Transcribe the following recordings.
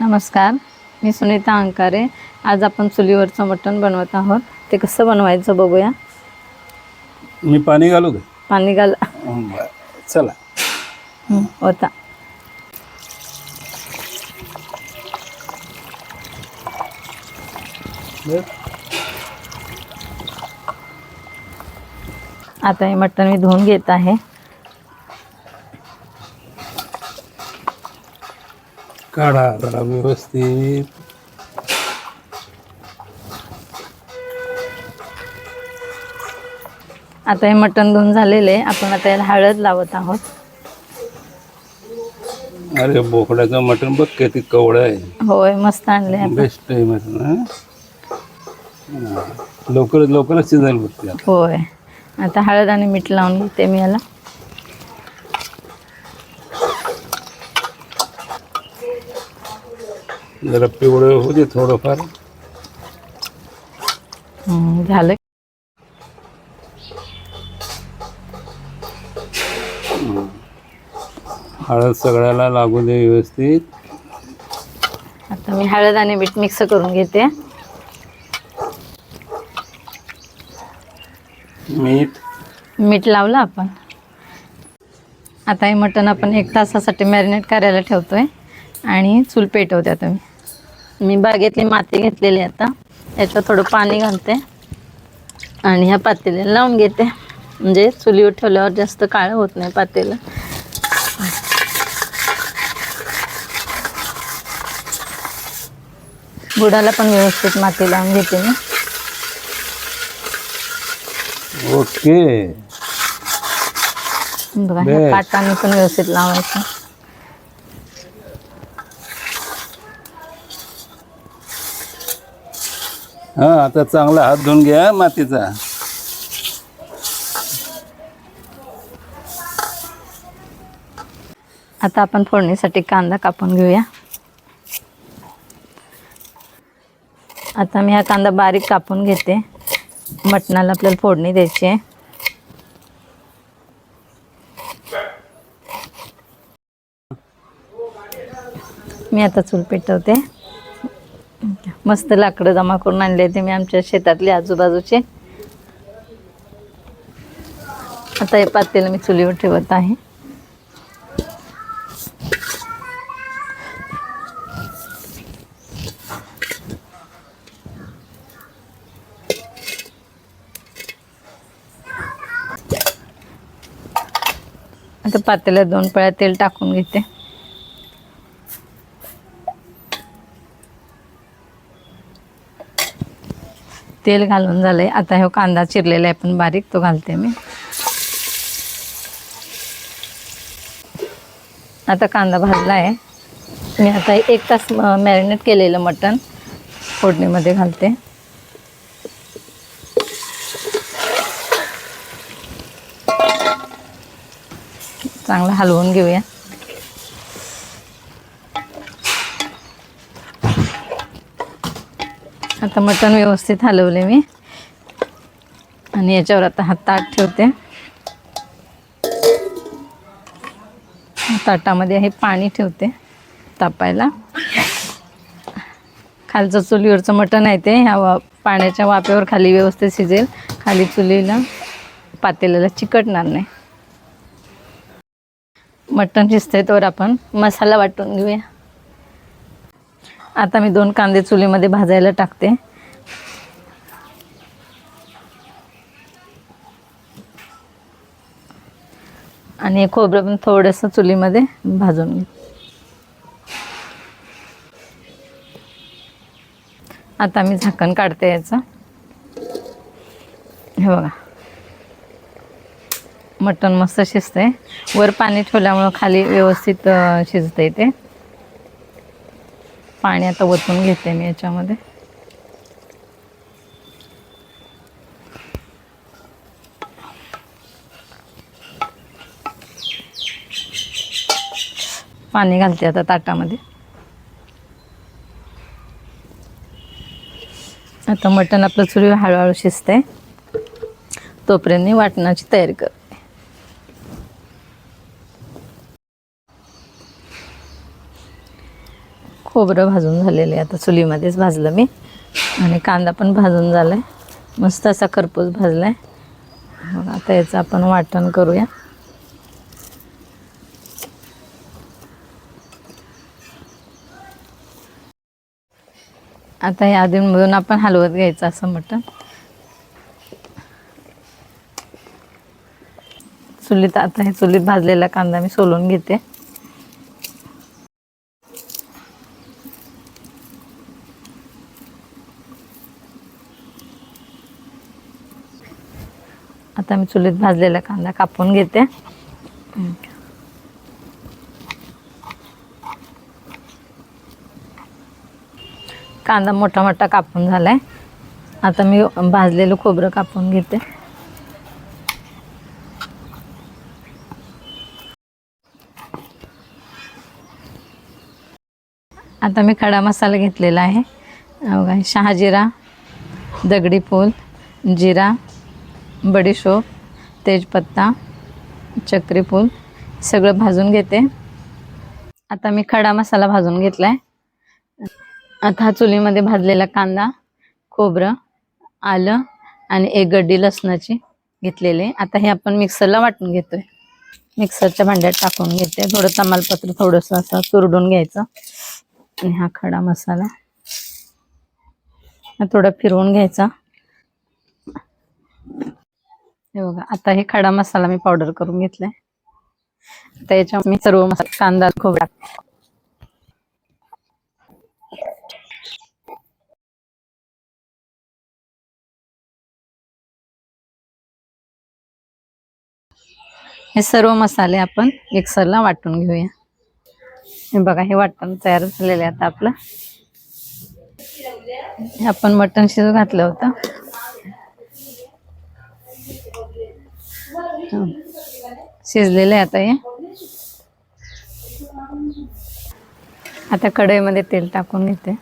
नमस्कार. मी सुनीता अंकारे. आज आपण चुलीवरचं मटण बनवत आहोत. ते कसं बनवायचं बघूया. मी पाणी घालू का? पाणी घाल. चला. हं, होता. आता हे मटण मी धुवून घेत आहे. काढा जरा व्यवस्थित. आता हे मटण धुवून झालेले आहे. आपण आता याला हळद लावत आहोत. अरे बोकड्याचं मटण बघ किती कवडं आहे. होय मस्त आणले आता बेस्ट आहे मटण हं? हा. लवकरच लवकरच शिजायला बघते आता. होय. आता हळद आणि मीठ लावून घेते मी याला. जरा पिवळं होऊ दे थोडंफार. झालं हळद सगळ्याला लागू दे व्यवस्थित. आता मी हळद आणि मीठ मिक्स करून घेते. मीठ. मीठ लावलं आपण. आता हे मटण आपण एक तासासाठी मॅरिनेट करायला ठेवतोय. आणि चूल पेटवते आता मी बागेतली माती घेतलेली आता. याच्यात थोडं पाणी घालते. आणि ह्या पातेल्याला लावून घेते. म्हणजे चुलीवर ठेवल्यावर जास्त काळं होत नाही पातेलं. बुडाला पण व्यवस्थित माती लावून घेते मी. ओके. बघा ह्या. काटाने पण व्यवस्थित लावायचं. हा आता चांगला हात धुवून घ्या मातीचा. आता आपण फोडणीसाठी कांदा कापून घेऊया. आता मी हा कांदा बारीक कापून घेते. मटणाला आपल्याला फोडणी द्यायची आहे. मी आता चूल पेटवते मस्त लाकडं जमा करून आणले ते मी आमच्या शेतातले आजूबाजूचे. आता हे पातेलं मी चुलीवर ठेवत आहे. आता पातेल्यात दोन पळ्या तेल टाकून घेते. तेल घालून आहे आता हे कांदा चिरलेला आहे पण बारीक तो घालते मी. आता कांदा भाजला आहे मी आता एक तास मॅरिनेट केलेलं मटण फोडणीमध्ये घालते. चांगलं हलवून घेऊया. आता मटण व्यवस्थित हलवले मी. आणि याच्यावर आता हा ताट ठेवते. ताटामध्ये हे पाणी ठेवते तापायला. खालचं चुलीवरचं मटण आहे ते. ह्या वा पाण्याच्या वाफेवर खाली व्यवस्थित शिजेल. खाली चुलीला पातेल्याला चिकटणार नाही. मटण शिजते तर आपण मसाला वाटून घेऊया. आता मी दोन कांदे चुलीमध्ये भाजायला टाकते. आणि खोबरं पण थोडंसं चुलीमध्ये भाजून घे आता मी झाकण काढते याचं. हे बघा. मटण मस्त शिजतंय. वर पाणी ठेवल्यामुळं खाली व्यवस्थित शिजतं शिजते ते. पाणी आता ओतून घेते मी याच्यामध्ये. पाणी घालते आता ताटामध्ये. आता मटण आपलं चुरी हळूहळू शिजतंय. तोपर्यंत वाटणाची तयारी कर खोबरं भाजून झालेलं आहे. आता चुलीमध्येच भाजलं मी. आणि कांदा पण भाजून झाला आहे मस्त असा खरपूस भाजला आहे मग आता याचं आपण वाटण करूया. आता हे आधीमधून आपण हलवत घ्यायचं असं मटण. चुलीत आता हे चुलीत भाजलेला कांदा मी सोलून घेते. आता मी चुलीत भाजलेला कांदा कापून घेते. कांदा मोठा मोठा कापून झालाय. आता मी भाजलेलं खोबरं कापून घेते. आता मी खडा मसाला घेतलेला आहे. शहाजिरा दगडी फूल जिरा बडीशोप तेजपत्ता चक्रीफूल सगळं भाजून घेते. आता मी खडा मसाला भाजून घेतला आहे आता हा चुलीमध्ये भाजलेला कांदा खोबरं आलं आणि एक गड्डी लसणाची घेतलेले. आता हे आपण मिक्सरला वाटून घेतोय. मिक्सरच्या भांड्यात टाकून घेते. थोडं तमालपत्र थोडंसं असं चुरडून घ्यायचं. आणि हा खडा मसाला. हा थोडा फिरवून घ्यायचा. हे बघा आता हे खडा मसाला मी पावडर करून घेतलाय. आता याच्या मी सर्व मसाला कांदा खोबरा हे सर्व मसाले आपण मिक्सरला वाटून घेऊया. हे बघा हे वाटण तयार झालेलं आहे आता आपलं. आपण मटण शिजू घातलं होतं. शिजलेलं आहे आता हे. आता कढईमध्ये तेल टाकून घेते.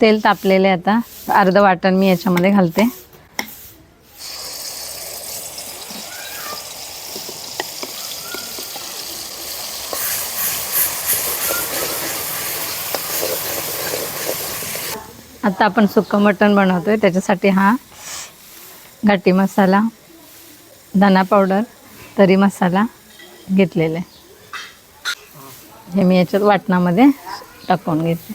तेल तापलेले आता. अर्ध वाटण मी याच्यामध्ये घालते. आता आपण सुक्कं मटण बनवतोय. त्याच्यासाठी हा घाटी मसाला धना पावडर तरी मसाला घेतलेला आहे. हे मी याच्यात वाटणामध्ये टाकून घेते.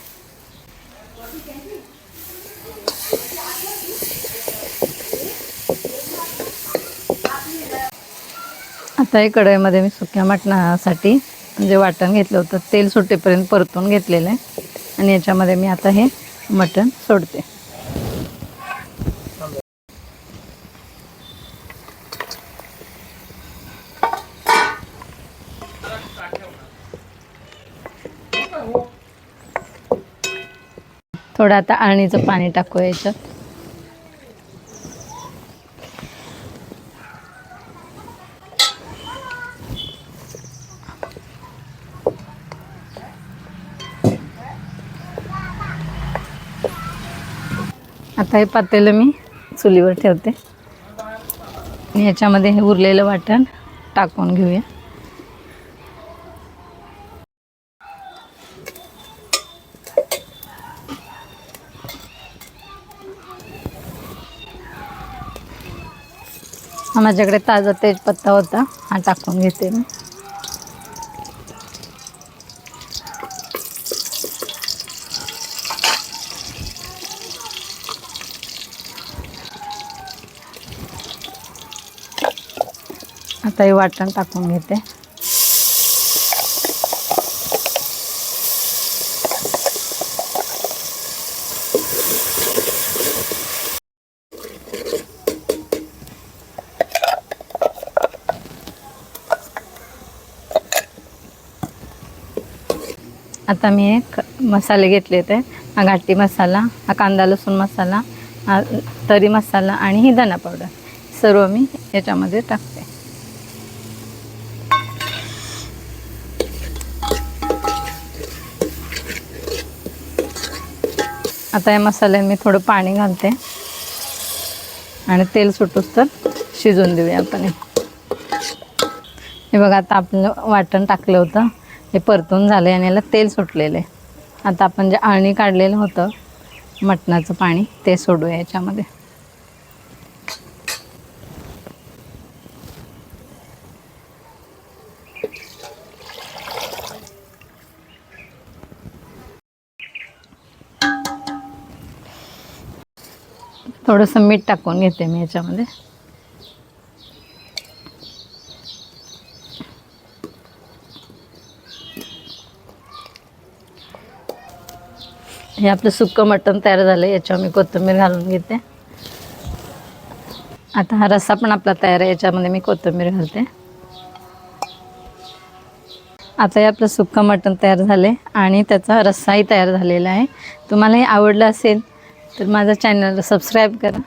आता हे कढईमध्ये मी सुक्या मटणासाठी जे वाटण घेतलं होतं तेल सुटेपर्यंत परतून घेतलेलं आहे. आणि याच्यामध्ये मी आता हे मटण सोडते. थोडं आता आळणीचं पाणी टाकू याच्यात. आता हे पातेलं मी चुलीवर ठेवते. ह्याच्यामध्ये हे उरलेलं वाटण टाकून घेऊया. हा माझ्याकडे ताजा तेजपत्ता होता. हा टाकून घेते मी. आता हे वाटण टाकून घेते. आता मी एक मसाले घेतले ते हा घाटी मसाला हा कांदा लसूण मसाला हा तरी मसाला आणि ही धना पावडर. सर्व मी याच्यामध्ये टाकते. आता या मसाल्यात मी थोडं पाणी घालते. आणि तेल सुटूस तर शिजून देऊया आपण हे. हे बघा आता आपलं वाटण टाकलं होतं. हे परतून झालं आणि याला तेल सुटलेलं आहे. आता आपण जे आळणी काढलेलं होतं मटणाचं पाणी ते सोडूया याच्यामध्ये. थोडंसं मीठ टाकून घेते मी याच्यामध्ये. हे आपलं सुक्कं मटण तयार झालं याच्यावर मी कोथिंबीर घालून घेते. आता हा रस्सा पण आपला तयार आहे याच्यामध्ये मी कोथिंबीर घालते. आता हे आपलं सुक्कं मटण तयार झाले आणि त्याचा रस्साही तयार झालेला आहे. तुम्हाला हे आवडलं असेल तर माझा चॅनलला सबस्क्राईब करा.